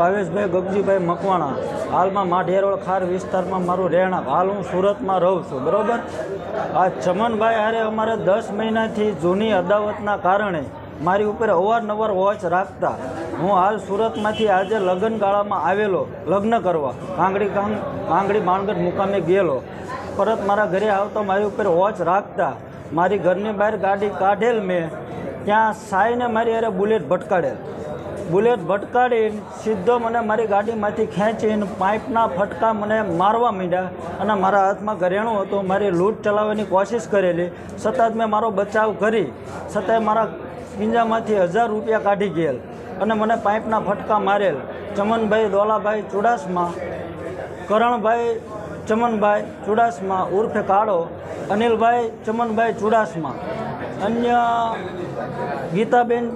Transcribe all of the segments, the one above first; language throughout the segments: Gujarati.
ભાવેશભાઈ ગગજીભાઈ મકવાણા. હાલમાં માઢેરોળ ખાર વિસ્તારમાં મારું રહેણાંક. હાલ હું સુરતમાં રહું છું. બરાબર? આ ચમનભાઈ હારે અમારે દસ મહિનાથી જૂની અદાવતના કારણે મારી ઉપર અવારનવાર વોચ રાખતા. હું હાલ સુરતમાંથી આજે લગ્નગાળામાં આવેલો, લગ્ન કરવા. કાંગડી કાંગ કાંગડી માણગઢ મુકામે ગયેલો. પરત મારા ઘરે આવતા મારી ઉપર વોચ રાખતા. મારી ઘરની બહાર ગાડી કાઢેલ મેં. ત્યાં સાઈને મારી અરે બુલેટ ભટકાડેલ. બુલેટ ભટકાડીને સીધો મને મારી ગાડીમાંથી ખેંચીને પાઇપના ફટકા મને મારવા માંડ્યા અને મારા હાથમાં ઘરેણું હતું. મારી લૂંટ ચલાવવાની કોશિશ કરેલી. છતાં મેં મારો બચાવ કરી. છતાંય મારા પિંજામાંથી હજાર રૂપિયા કાઢી ગયેલ અને મને પાઇપના ફટકા મારેલ. ચમનભાઈ દોલાભાઈ ચુડાસમા, કરણભાઈ ચમનભાઈ ચુડાસમા ઉર્ફે કાળો, અનિલભાઈ ચમનભાઈ ચુડાસમા. અન્ય ગીતાબેન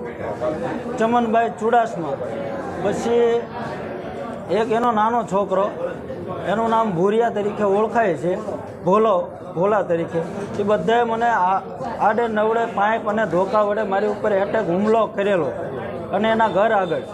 ચમનભાઈ ચુડાસમા. પછી એક એનો નાનો છોકરો, એનું નામ ભૂરિયા તરીકે ઓળખાય છે, ભોલો, ભોલા તરીકે. એ બધાએ મને આડે નવડે પાઇપ અને ધોકા વડે મારી ઉપર એટેક હુમલો કરેલો અને એના ઘર આગળ.